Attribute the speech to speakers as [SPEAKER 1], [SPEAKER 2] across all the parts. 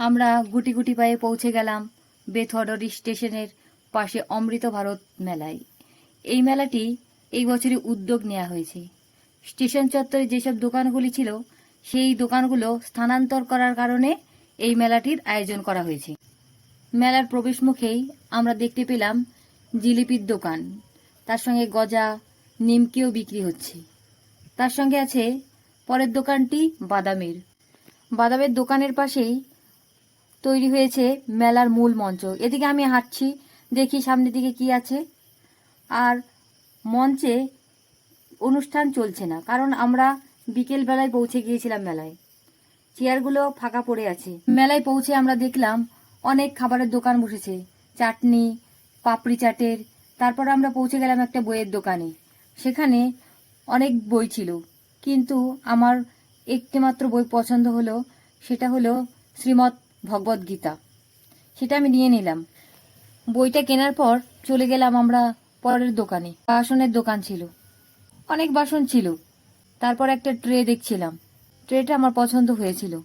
[SPEAKER 1] আমরা গুটি গুটি পায়ে পৌঁছে গেলাম বেথরডি স্টেশনের পাশে অমৃত ভারত মেলায়। এই মেলাটি এই বছরই উদ্যোগ নেওয়া হয়েছে। স্টেশন চত্বরে যেসব দোকানগুলি ছিল, সেই দোকানগুলো স্থানান্তর করার কারণে এই মেলাটির আয়োজন করা হয়েছে। মেলার প্রবেশ মুখেই আমরা দেখতে পেলাম জিলিপির দোকান। তার সঙ্গে গজা, নিমকিও বিক্রি হচ্ছে। তার সঙ্গে আছে পরের দোকানটি বাদামের। বাদামের দোকানের পাশেই তৈরি হয়েছে মেলার মূল মঞ্চ। এদিকে আমি হাঁটছি, দেখি সামনের দিকে কি আছে। আর মঞ্চে অনুষ্ঠান চলছে না, কারণ আমরা বিকেল বেলায় পৌঁছে গিয়েছিলাম মেলায়। চেয়ারগুলো ফাঁকা পড়ে আছে। মেলায় পৌঁছে আমরা দেখলাম অনেক খাবারের দোকান বসেছে। চাটনি, পাপড়ি চাটের, তারপর আমরা পৌঁছে গেলাম একটা বইয়ের দোকানে। সেখানে অনেক বই ছিল, কিন্তু আমার একটিমাত্র বই পছন্দ হলো, সেটা হলো শ্রীমৎ ভগবদ গীতা। সেটা আমি নিয়ে নিলাম। বইটা কেনার পর চলে গেলাম আমরা পরের দোকানে। বাসনের দোকান ছিল। অনেক বাসন ছিল। তারপর একটা ট্রে দেখছিলাম। ট্রেটা আমার পছন্দ হয়েছিল।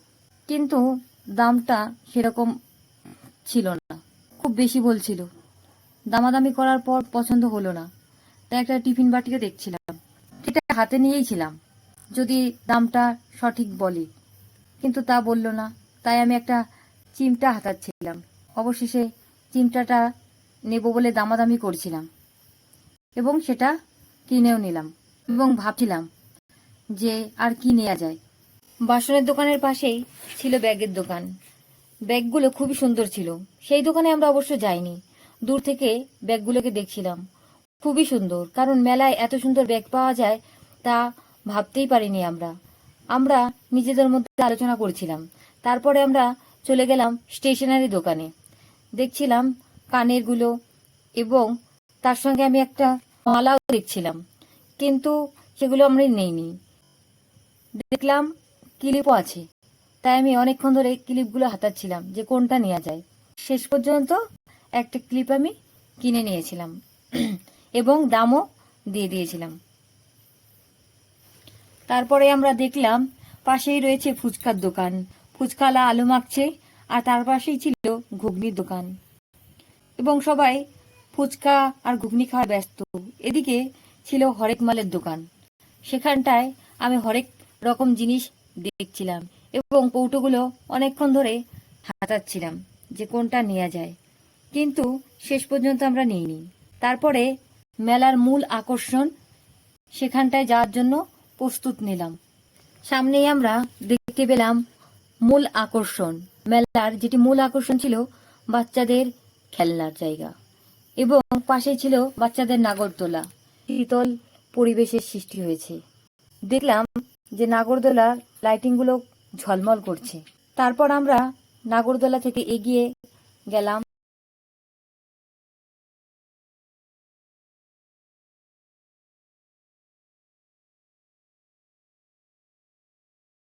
[SPEAKER 1] কিন্তু দামটা সেরকম ছিল না। খুব বেশি বলছিল। দামাদামি করার পর পছন্দ হলো না। তাই একটা টিফিন বাটিও দেখছিলাম। সেটা হাতে নিয়েই ছিলাম। যদি দামটা সঠিক বলে। কিন্তু তা বলল না। তাই আমি একটা চিমটা হাতাচ্ছিলাম। অবশেষে চিমটাটা নেব বলে দামাদামি করছিলাম এবং সেটা কিনেও নিলাম এবং ভাবছিলাম যে আর কি নেওয়া যায়। বাসনের দোকানের পাশেই ছিল ব্যাগের দোকান। ব্যাগগুলো খুবই সুন্দর ছিল। সেই দোকানে আমরা অবশ্য যাইনি। দূর থেকে ব্যাগগুলোকে দেখছিলাম। খুবই সুন্দর, কারণ মেলায় এত সুন্দর ব্যাগ পাওয়া যায় তা ভাবতেই পারিনি আমরা। আমরা নিজেদের মধ্যে আলোচনা করছিলাম। তারপরে আমরা চলে গেলাম স্টেশনারি দোকানে। দেখছিলাম কানেরগুলো এবং তার সঙ্গে আমি একটা মালাও দেখছিলাম, কিন্তু সেগুলো আমরা নেইনি। দেখলাম ক্লিপও আছে, তাই আমি অনেকক্ষণ ধরে ক্লিপগুলো হাতাচ্ছিলাম যে কোনটা নেওয়া যায়। শেষ পর্যন্ত একটা ক্লিপ আমি কিনে নিয়েছিলাম এবং দামও দিয়ে দিয়েছিলাম। তারপরে আমরা দেখলাম পাশেই রয়েছে ফুচকার দোকান। ফুচকালা আলু মাখছে আর তার পাশেই ছিল ঘুগনির দোকান। এবং সবাই ফুচকা আর ঘুগনি খাওয়ার ব্যস্ত। এদিকে ছিল হরেক মালের দোকান। সেখানটায় আমি হরেক রকম জিনিস দেখছিলাম এবং কৌটোগুলো অনেকক্ষণ ধরে হাতাচ্ছিলাম যে কোনটা নেওয়া যায়। কিন্তু শেষ পর্যন্ত আমরা নিইনি। তারপরে মেলার মূল আকর্ষণ, সেখানটায় যাওয়ার জন্য প্রস্তুত নিলাম। সামনেই আমরা দেখতে পেলাম মূল আকর্ষণ, মেলার যেটি মূল আকর্ষণ ছিল বাচ্চাদের খেলনার জায়গা এবং পাশে ছিল বাচ্চাদের নাগরদোলা। শীতল পরিবেশের সৃষ্টি হয়েছে। দেখলাম যে নাগরদোলার লাইটিংগুলো ঝলমল করছে। তারপর আমরা নাগরদোলা থেকে এগিয়ে গেলাম